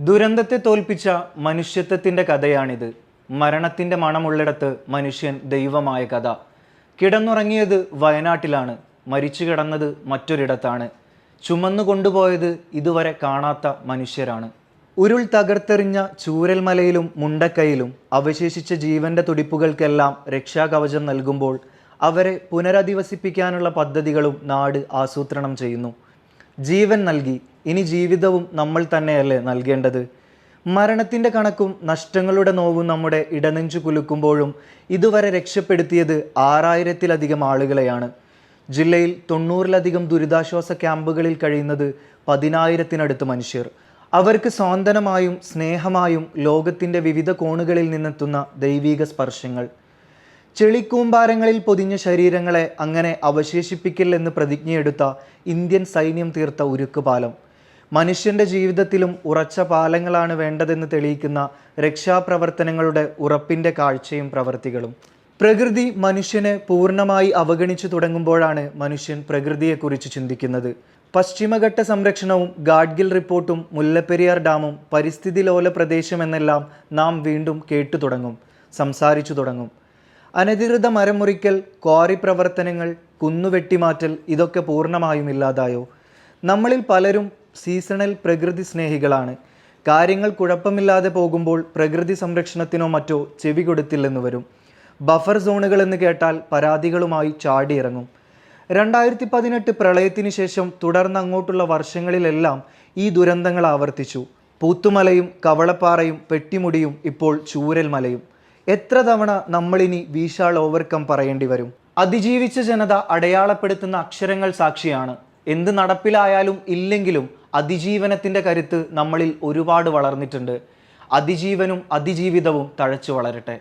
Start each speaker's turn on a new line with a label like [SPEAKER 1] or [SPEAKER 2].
[SPEAKER 1] ദുരന്തത്തെ തോൽപ്പിച്ച മനുഷ്യത്വത്തിന്റെ കഥയാണിത്. മരണത്തിന്റെ മണമുള്ളിടത്ത് മനുഷ്യൻ ദൈവമായ കഥ. കിടന്നുറങ്ങിയത് വയനാട്ടിലാണ്. മരിച്ചു കിടന്നത് മറ്റൊരിടത്താണ്. ചുമന്നു കൊണ്ടുപോയത് ഇതുവരെ കാണാത്ത മനുഷ്യരാണ്. ഉരുൾ തകർത്തെറിഞ്ഞ ചൂരൽമലയിലും മുണ്ടക്കയിലും അവശേഷിച്ച ജീവന്റെ തുടിപ്പുകൾക്കെല്ലാം രക്ഷാകവചം നൽകുമ്പോൾ അവരെ പുനരധിവസിപ്പിക്കാനുള്ള പദ്ധതികളും നാട് ആസൂത്രണം ചെയ്യുന്നു. ജീവൻ നൽകി ഇനി ജീവിതവും നമ്മൾ തന്നെയല്ലേ നൽകേണ്ടത്? മരണത്തിന്റെ കണക്കും നഷ്ടങ്ങളുടെ നോവും നമ്മുടെ ഇടനെഞ്ചു കുലുക്കുമ്പോഴും ഇതുവരെ രക്ഷപ്പെടുത്തിയത് ആറായിരത്തിലധികം ആളുകളെയാണ്. ജില്ലയിൽ തൊണ്ണൂറിലധികം ദുരിതാശ്വാസ ക്യാമ്പുകളിൽ കഴിയുന്നത് പതിനായിരത്തിനടുത്ത് മനുഷ്യർ. അവർക്ക് സ്വാന്തനമായും സ്നേഹമായും ലോകത്തിന്റെ വിവിധ കോണുകളിൽ നിന്നെത്തുന്ന ദൈവീക സ്പർശങ്ങൾ. ചെളിക്കൂമ്പാരങ്ങളിൽ പൊതിഞ്ഞ ശരീരങ്ങളെ അങ്ങനെ അവശേഷിപ്പിക്കില്ലെന്ന് പ്രതിജ്ഞയെടുത്ത ഇന്ത്യൻ സൈന്യം തീർത്ത ഉരുക്കുപാലം മനുഷ്യന്റെ ജീവിതത്തിലും ഉറച്ച പാലങ്ങളാണ് വേണ്ടതെന്ന് തെളിയിക്കുന്ന രക്ഷാപ്രവർത്തനങ്ങളുടെ ഉറപ്പിന്റെ കാഴ്ചയും പ്രവർത്തികളും. പ്രകൃതി മനുഷ്യനെ പൂർണമായി അവഗണിച്ചു തുടങ്ങുമ്പോഴാണ് മനുഷ്യൻ പ്രകൃതിയെക്കുറിച്ച് ചിന്തിക്കുന്നത്. പശ്ചിമഘട്ട സംരക്ഷണവും ഗാഡ്ഗിൽ റിപ്പോർട്ടും മുല്ലപ്പെരിയാർ ഡാമും പരിസ്ഥിതി ലോല പ്രദേശമെന്നെല്ലാം നാം വീണ്ടും കേട്ടു തുടങ്ങും സംസാരിച്ചു തുടങ്ങും. അനധികൃത മരം മുറിക്കൽ ക്വാറി പ്രവർത്തനങ്ങൾ കുന്നുവെട്ടിമാറ്റൽ ഇതൊക്കെ പൂർണമായും ഇല്ലാതായോ? നമ്മളിൽ പലരും സീസണൽ പ്രകൃതി സ്നേഹികളാണ്. കാര്യങ്ങൾ കുഴപ്പമില്ലാതെ പോകുമ്പോൾ പ്രകൃതി സംരക്ഷണത്തിനോ മറ്റോ ചെവി കൊടുത്തില്ലെന്ന് വരും. ബഫർ സോണുകൾ എന്ന് കേട്ടാൽ പരാതികളുമായി ചാടിയിറങ്ങും. രണ്ടായിരത്തി പതിനെട്ട് പ്രളയത്തിന് ശേഷം തുടർന്ന് അങ്ങോട്ടുള്ള വർഷങ്ങളിലെല്ലാം ഈ ദുരന്തങ്ങൾ ആവർത്തിച്ചു. പൂത്തുമലയും കവളപ്പാറയും പെട്ടിമുടിയും ഇപ്പോൾ ചൂരൽ മലയും. എത്ര തവണ നമ്മളിനി വീശാൾ ഓവർകം പറയേണ്ടി വരും? അതിജീവിച്ച ജനത അടയാളപ്പെടുത്തുന്ന അക്ഷരങ്ങൾ സാക്ഷിയാണ്. എന്ത് നടപ്പിലായാലും ഇല്ലെങ്കിലും അതിജീവനത്തിന്റെ കരുത്ത് നമ്മളിൽ ഒരുപാട് വളർന്നിട്ടുണ്ട്. അതിജീവനും അതിജീവിതവും തഴച്ചു വളരട്ടെ.